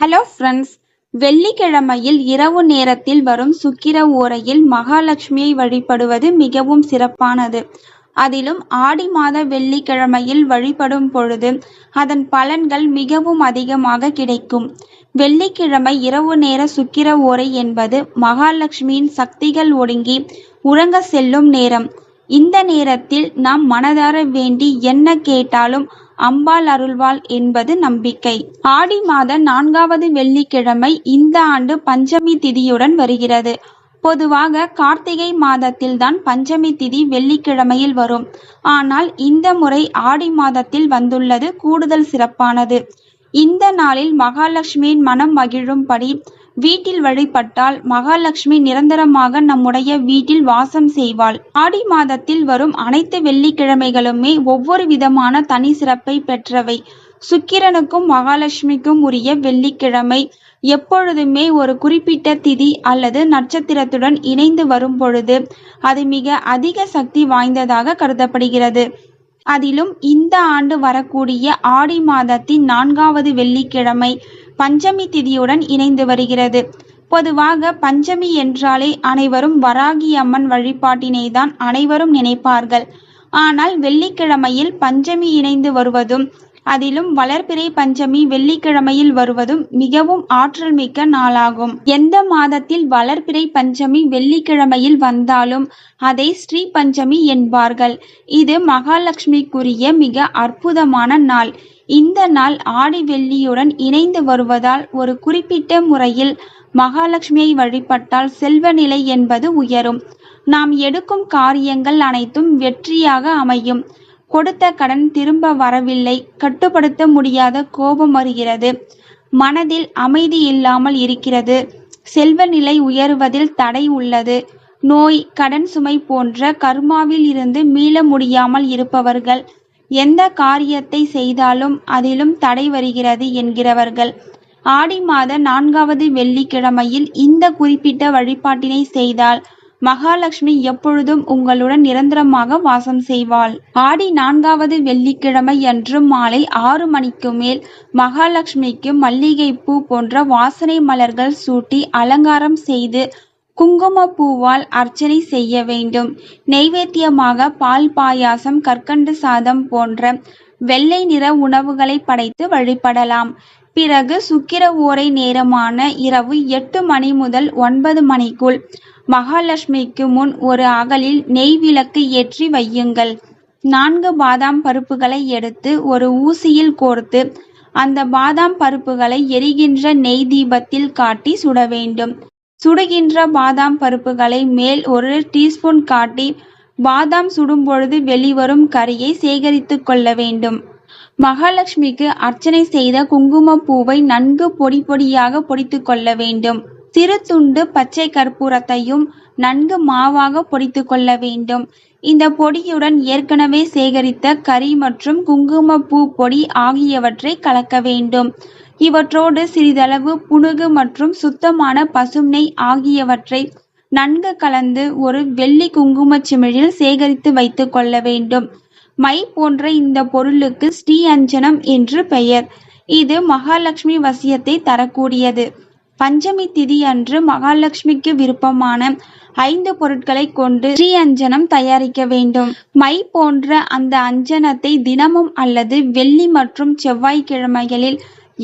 Hello friends வெள்ளிக்கிழமையில் இரவு நேரத்தில் வரும் சுக்கிர ஓரையில் மகாலட்சுமியை வழிபடுவது மிகவும் சிறப்பானது. அதிலும் ஆடி மாத வெள்ளிக்கிழமையில் வழிபடும் பொழுது அதன் பலன்கள் மிகவும் அதிகமாக கிடைக்கும். வெள்ளிக்கிழமை இரவு நேர சுக்கிர ஓரை என்பது மகாலட்சுமியின் சக்திகள் ஒடுங்கி உறங்க செல்லும் நேரம். இந்த நேரத்தில் நாம் மனதார வேண்டி என்ன கேட்டாலும் அம்பாள் அருள்வாள் என்பது நம்பிக்கை. ஆடி மாத நான்காவது வெள்ளிக்கிழமை இந்த ஆண்டு பஞ்சமி திதியுடன் வருகிறது. பொதுவாக கார்த்திகை மாதத்தில்தான் பஞ்சமி திதி வெள்ளிக்கிழமையில் வரும். ஆனால் இந்த முறை ஆடி மாதத்தில் வந்துள்ளது கூடுதல் சிறப்பானது. இந்த நாளில் மகாலட்சுமியின் மனம் மகிழும்படி வீட்டில் வழிபட்டால் மகாலட்சுமி நிரந்தரமாக நம்முடைய வீட்டில் வாசம் செய்வாள். ஆடி மாதத்தில் வரும் அனைத்து வெள்ளிக்கிழமைகளுமே ஒவ்வொரு விதமான தனி சிறப்பை பெற்றவை. சுக்கிரனுக்கும் மகாலட்சுமிக்கும் உரிய வெள்ளிக்கிழமை. எப்பொழுதுமே ஒரு குறிப்பிட்ட திதி அல்லது நட்சத்திரத்துடன் இணைந்து வரும் பொழுது அது மிக அதிக சக்தி வாய்ந்ததாக கருதப்படுகிறது. அதிலும் இந்த ஆண்டு வரக்கூடிய ஆடி மாதத்தின் நான்காவது வெள்ளிக்கிழமை பஞ்சமி திதியுடன் இணைந்து வருகிறது. பொதுவாக பஞ்சமி என்றாலே அனைவரும் வராகி அம்மன் வழிபாட்டினைதான் அனைவரும் நினைப்பார்கள். ஆனால் வெள்ளிக்கிழமையில் பஞ்சமி இணைந்து வருவதும் அதிலும் வளர்பிறை பஞ்சமி வெள்ளிக்கிழமையில் வருவதும் மிகவும் ஆற்றல் மிக்க நாளாகும். எந்த மாதத்தில் வளர்பிறை பஞ்சமி வெள்ளிக்கிழமையில் வந்தாலும் அதை ஸ்ரீ பஞ்சமி என்பார்கள். இது மகாலட்சுமிக்குரிய மிக அற்புதமான நாள். இந்த நாள் ஆடி வெள்ளியுடன் இணைந்து வருவதால் ஒரு குறிப்பிட்ட முறையில் மகாலட்சுமியை வழிபட்டால் செல்வ நிலை என்பது உயரும். நாம் எடுக்கும் காரியங்கள் அனைத்தும் வெற்றியாக அமையும். கொடுத்த கடன் திரும்ப வரவில்லை. கட்டுப்படுத்த முடியாத கோபம் வருகிறது. மனதில் அமைதி இல்லாமல் இருக்கிறது. செல்வ நிலை உயர்வதில் தடை உள்ளது. நோய் கடன் சுமை போன்ற கர்மாவில் இருந்து மீள முடியாமல் இருப்பவர்கள். எந்த காரியத்தை செய்தாலும் அதிலும் தடை வருகிறது என்கிறவர்கள். ஆடி மாத நான்காவது வெள்ளிக்கிழமையில் இந்த குறிப்பிட்ட வழிபாட்டினை செய்தால் மகாலட்சுமி எப்பொழுதும் உங்களுடன் நிரந்தரமாக வாசம் செய்வாள். ஆடி நான்காவது வெள்ளிக்கிழமை அன்று மாலை ஆறு மணிக்கு மேல் மகாலட்சுமிக்கு பூ போன்ற வாசனை மலர்கள் சூட்டி அலங்காரம் செய்து குங்கும பூவால் அர்ச்சனை செய்ய வேண்டும். நெய்வேத்தியமாக பால் பாயாசம் கற்கண்டு சாதம் போன்ற வெள்ளை நிற உணவுகளை படைத்து வழிபடலாம். பிறகு சுக்கிர ஓரை நேரமான இரவு எட்டு மணி முதல் ஒன்பது மணிக்குள் மகாலட்சுமிக்கு முன் ஒரு அகலில் நெய் விளக்கு ஏற்றி வையுங்கள். நான்கு பாதாம் பருப்புகளை எடுத்து ஒரு ஊசியில் கோர்த்து அந்த பாதாம் பருப்புகளை எரிகின்ற நெய் தீபத்தில் காட்டி சுட வேண்டும். சுடுகின்ற பாதாம் பருப்புகளை மேல் ஒரு டீஸ்பூன் காட்டி பாதாம் சுடும்பொழுது வெளிவரும் கரியை சேகரித்து கொள்ள வேண்டும். மகாலட்சுமிக்கு அர்ச்சனை செய்த குங்குமப்பூவை நன்கு பொடி பொடியாக பொடித்து கொள்ள வேண்டும். சிறு துண்டு பச்சை கற்பூரத்தையும் நன்கு மாவாக பொடித்து கொள்ள வேண்டும். இந்த பொடியுடன் ஏற்கனவே சேகரித்த கறி மற்றும் குங்குமப்பூ பொடி ஆகியவற்றை கலக்க வேண்டும். இவற்றோடு சிறிதளவு புனுகு மற்றும் சுத்தமான பசும் நெய் ஆகியவற்றை நன்கு கலந்து ஒரு வெள்ளி குங்குமச் சிமிழில் சேகரித்து வைத்து கொள்ள வேண்டும். மை போன்ற இந்த பொருளுக்கு ஸ்ரீ அஞ்சனம் என்று பெயர். இது மகாலட்சுமி வசியத்தை தரக்கூடியது. பஞ்சமி திதி அன்று மகாலட்சுமிக்கு விருப்பமான ஐந்து பொருட்களை கொண்டு ஸ்ரீ அஞ்சனம் தயாரிக்க வேண்டும். மை போன்ற அந்த அஞ்சனத்தை தினமும் அல்லது வெள்ளி மற்றும் செவ்வாய்க்கிழமைகளில்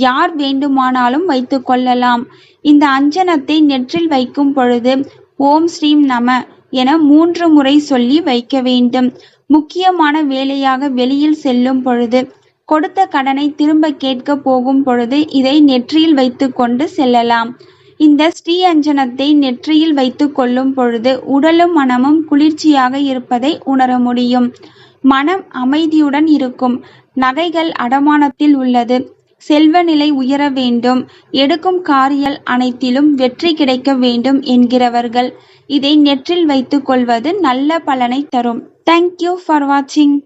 யார் வேண்டுமானாலும் வைத்து கொள்ளலாம். இந்த அஞ்சனத்தை நெற்றில் வைக்கும் பொழுது ஓம் ஸ்ரீம் நம என மூன்று முறை சொல்லி வைக்க வேண்டும். முக்கியமான வேலையாக வெளியில் செல்லும் பொழுது கொடுத்த கடனை திரும்ப கேட்க போகும் பொழுது இதை நெற்றியில் வைத்து கொண்டு செல்லலாம். இந்த ஸ்ரீ அஞ்சனத்தை நெற்றியில் வைத்து கொள்ளும் பொழுது உடலும் மனமும் குளிர்ச்சியாக இருப்பதை உணர முடியும். மனம் அமைதியுடன் இருக்கும். நகைகள் அடமானத்தில் உள்ளது. செல்வ நிலை உயர வேண்டும். எடுக்கும் காரியல் அனைத்திலும் வெற்றி கிடைக்க வேண்டும் என்கிறவர்கள். இதை நெற்றில் வைத்துக் கொள்வது நல்ல பலனை தரும். தேங்க்யூ ஃபார் வாட்சிங்